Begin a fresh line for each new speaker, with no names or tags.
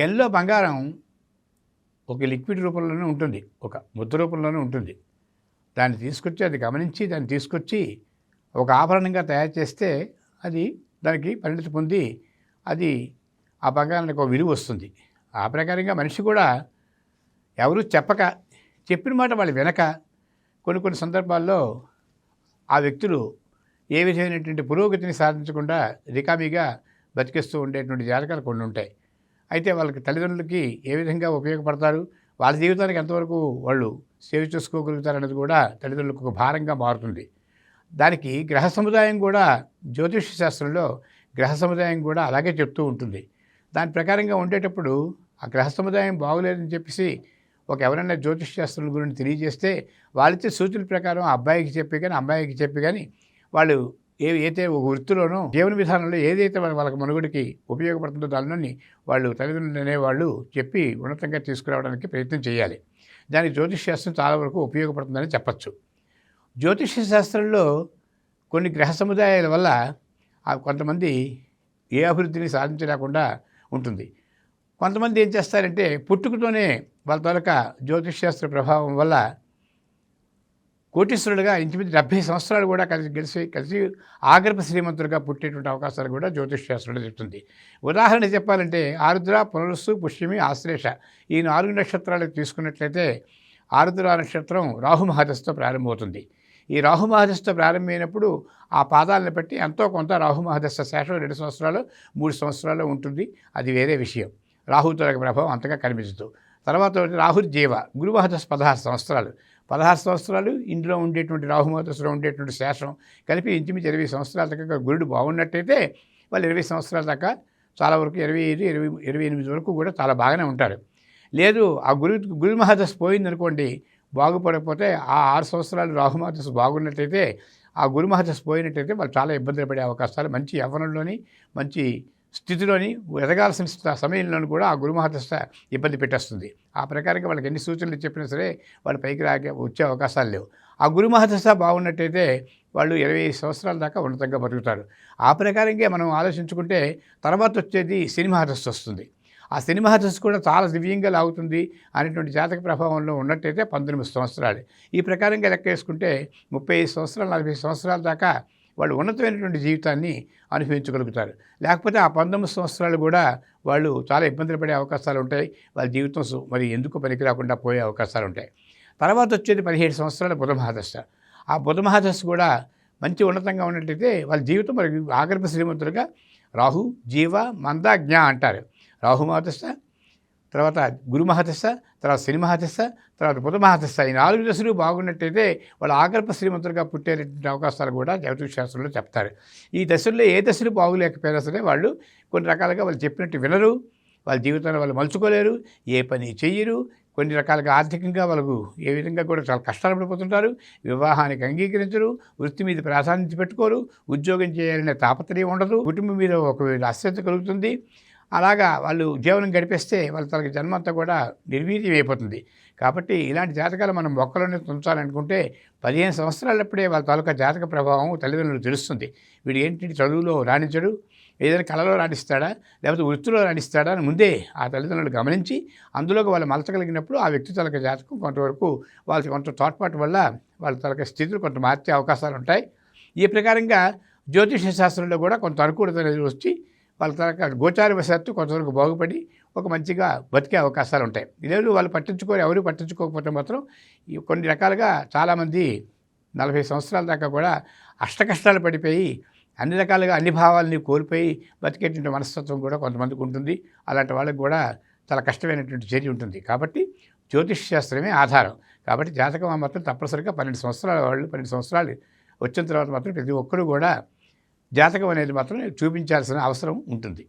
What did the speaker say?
గనిలో బంగారం ఒక లిక్విడ్ రూపంలోనే ఉంటుంది ఒక ముద్ద రూపంలోనే ఉంటుంది. దాన్ని తీసుకొచ్చి అది గమనించి దాన్ని తీసుకొచ్చి ఒక ఆభరణంగా తయారు చేస్తే అది దానికి పరిణతి పొంది అది ఆ బంగారానికి ఒక విలువ వస్తుంది. ఆ ప్రకారంగా మనిషి కూడా ఎవరు చెప్పక చెప్పిన మాట వాళ్ళు వినక కొన్ని కొన్ని సందర్భాల్లో ఆ వ్యక్తులు ఏ విధమైనటువంటి పురోగతిని సాధించకుండా రికామీగా బతికేస్తూ ఉండేటువంటి జాతకాలు కొన్ని ఉంటాయి. అయితే వాళ్ళకి తల్లిదండ్రులకి ఏ విధంగా ఉపయోగపడతారు? వాళ్ళ జీవితానికి ఎంతవరకు వాళ్ళు సేవ చేసుకోగలుగుతారు అనేది కూడా తల్లిదండ్రులకు ఒక భారంగా మారుతుంది. దానికి గ్రహ సముదాయం కూడా జ్యోతిష శాస్త్రంలో గ్రహ సముదాయం కూడా అలాగే చెప్తూ ఉంటుంది. దాని ప్రకారంగా ఉండేటప్పుడు ఆ గ్రహ సముదాయం బాగోలేదని చెప్పేసి ఒక ఎవరైనా జ్యోతిష శాస్త్రం గురించి తెలియజేస్తే వాళ్ళిచ్చే సూచనల ప్రకారం ఆ అబ్బాయికి చెప్పి కానీ అమ్మాయికి చెప్పి కానీ వాళ్ళు ఏ అయితే ఒక వృత్తిలోనో జీవన విధానంలో ఏదైతే వాళ్ళ వాళ్ళకి మనుగడికి ఉపయోగపడుతుందో దానిలోని వాళ్ళు తల్లిదండ్రులు అనేవాళ్ళు చెప్పి ఉన్నతంగా తీసుకురావడానికి ప్రయత్నం చేయాలి. దాని జ్యోతిష్ శాస్త్రం చాలా వరకు ఉపయోగపడుతుందని చెప్పచ్చు. జ్యోతిష శాస్త్రంలో కొన్ని గ్రహ సముదాయాల వల్ల కొంతమంది ఏ అభివృద్ధిని సాధించలేకుండా ఉంటుంది. కొంతమంది ఏం చేస్తారంటే పుట్టుకతోనే వాళ్ళ త్వరక జ్యోతిష్ శాస్త్ర ప్రభావం వల్ల కోటీశ్వరుడుగా ఇంచుమించు డెబ్బై సంవత్సరాలు కూడా కలిసి కలిసి కలిసి ఆగ్రప శ్రీమంతులుగా పుట్టేటువంటి అవకాశాలు కూడా జ్యోతిష్ శాస్త్రంలో చెప్తుంది. ఉదాహరణ చెప్పాలంటే ఆరుద్ర పునరుస్సు పుష్యమి ఆశ్లేష ఈ నాలుగు నక్షత్రాలు తీసుకున్నట్లయితే ఆరుద్ర నక్షత్రం రాహు ప్రారంభమవుతుంది. ఈ రాహు ప్రారంభమైనప్పుడు ఆ పాదాలను బట్టి ఎంతో కొంత రాహు శేషం రెండు సంవత్సరాలు మూడు సంవత్సరాలు ఉంటుంది. అది వేరే విషయం. రాహుతో ప్రభావం అంతగా కనిపించదు. తర్వాత రాహుర్జీవ జీవ పదహారు సంవత్సరాలు. పదహారు సంవత్సరాలు ఇందులో ఉండేటువంటి రాహుమహదశలో ఉండేటువంటి శేషం కలిపి ఇంచుమించు ఇరవై సంవత్సరాల దాకా గురుడు బాగున్నట్టయితే వాళ్ళు ఇరవై సంవత్సరాల దాకా చాలా వరకు ఇరవై ఐదు ఇరవై ఇరవై ఎనిమిది వరకు కూడా చాలా బాగానే ఉంటారు. లేదు ఆ గురు గురు మహాదశ పోయిందనుకోండి బాగుపడకపోతే ఆ ఆరు సంవత్సరాలు రాహుమహదశ బాగున్నట్టయితే ఆ గురు మహాదశ పోయినట్టయితే వాళ్ళు చాలా ఇబ్బందులు పడే అవకాశాలు మంచి యవ్వనంలోని మంచి స్థితిలోని ఎదగాల్సిన సమయంలోనూ కూడా ఆ గురుమహదశ ఇబ్బంది పెట్టేస్తుంది. ఆ ప్రకారంగా వాళ్ళకి ఎన్ని సూచనలు చెప్పినా సరే వాళ్ళు పైకి రాగే వచ్చే అవకాశాలు లేవు. ఆ గురుమహదశ బాగున్నట్టయితే వాళ్ళు ఇరవై ఐదు సంవత్సరాల దాకా ఉన్నతంగా బతుకుతారు. ఆ ప్రకారంగా మనం ఆలోచించుకుంటే తర్వాత వచ్చేది సినిమాహతస్థ వస్తుంది. ఆ సినిమాదశ కూడా చాలా దివ్యంగా లాగుతుంది అనేటువంటి జాతక ప్రభావంలో ఉన్నట్టయితే పంతొమ్మిది సంవత్సరాలు. ఈ ప్రకారంగా లెక్క వేసుకుంటే ముప్పై ఐదు సంవత్సరాలు నలభై సంవత్సరాల దాకా వాళ్ళు ఉన్నతమైనటువంటి జీవితాన్ని అనుభవించగలుగుతారు. లేకపోతే ఆ పంతొమ్మిది సంవత్సరాలు కూడా వాళ్ళు చాలా ఇబ్బందులు పడే అవకాశాలు ఉంటాయి. వాళ్ళ జీవితం మరి ఎందుకు పనికి రాకుండా పోయే అవకాశాలు ఉంటాయి. తర్వాత వచ్చేది పదిహేడు సంవత్సరాల బుధమహాదశ. ఆ బుధమహాదశ కూడా మంచి ఉన్నతంగా ఉన్నట్లయితే వాళ్ళ జీవితం మరి ఆగర్భ శ్రీమంతులుగా రాహు జీవ మంద జ్ఞ అంటారు. రాహు మహాదశ తర్వాత గురు మహాదశ తర్వాత శని మహాదశ తర్వాత బుధ మహాదశ ఈ నాలుగు దశలు బాగున్నట్టయితే వాళ్ళు ఆకల్ప శ్రీమంతులుగా పుట్టేటువంటి అవకాశాలు కూడా జ్యోతిష శాస్త్రంలో చెప్తారు. ఈ దశల్లో ఏ దశలు బాగులేకపోయినా సరే వాళ్ళు కొన్ని రకాలుగా వాళ్ళు చెప్పినట్టు వినరు. వాళ్ళ జీవితంలో వాళ్ళు మలుచుకోలేరు. ఏ పని చెయ్యరు. కొన్ని రకాలుగా ఆర్థికంగా వాళ్ళకు ఏ విధంగా కూడా చాలా కష్టాలు పడిపోతుంటారు. వివాహానికి అంగీకరించరు. వృత్తి మీద ప్రాధాన్యత పెట్టుకోరు. ఉద్యోగం చేయాలనే తాపత్రయం ఉండదు. కుటుంబం మీద ఒక అశ్రద్ధ కలుగుతుంది. అలాగా వాళ్ళు జీవనం గడిపేస్తే వాళ్ళ తనకి జన్మంతా కూడా నిర్వీర్యం అయిపోతుంది కాబట్టి ఇలాంటి జాతకాలు మనం మొక్కలోనే ఉంచాలనుకుంటే పదిహేను సంవత్సరాలప్పుడే వాళ్ళ తాలూకా జాతక ప్రభావం తల్లిదండ్రులు తెలుస్తుంది. వీడు ఏంటి చదువులో రాణించడు ఏదైనా కళలో రాణిస్తాడా లేకపోతే వృత్తిలో రాణిస్తాడా అని ముందే ఆ తల్లిదండ్రులు గమనించి అందులోకి వాళ్ళు మలచగలిగినప్పుడు ఆ వ్యక్తి తలక జాతకం కొంతవరకు వాళ్ళకి కొంత తోడ్పాటు వల్ల వాళ్ళ తలక స్థితులు కొంత మార్చే అవకాశాలు ఉంటాయి. ఈ ప్రకారంగా జ్యోతిష శాస్త్రంలో కూడా కొంత అనుకూలత అనేది వచ్చి వాళ్ళ తర్వాత గోచార వశాత్తు కొంతవరకు బాగుపడి ఒక మంచిగా బతికే అవకాశాలు ఉంటాయి. లేదు వాళ్ళు పట్టించుకోరు ఎవరు పట్టించుకోకపోతే మాత్రం కొన్ని రకాలుగా చాలామంది నలభై సంవత్సరాల దాకా కూడా అష్టకష్టాలు పడిపోయి అన్ని రకాలుగా అన్ని భావాలని కోల్పోయి బతికేటువంటి మనస్తత్వం కూడా కొంతమందికి ఉంటుంది. అలాంటి వాళ్ళకి కూడా చాలా కష్టమైనటువంటి చర్య ఉంటుంది. కాబట్టి జ్యోతిష్ శాస్త్రమే ఆధారం. కాబట్టి జాతకం మాత్రం తప్పనిసరిగా పన్నెండు సంవత్సరాల వాళ్ళు పన్నెండు సంవత్సరాలు వచ్చిన తర్వాత మాత్రం ప్రతి ఒక్కరూ కూడా జాతకం అనేది మాత్రం చూపించాల్సిన అవసరం ఉంటుంది.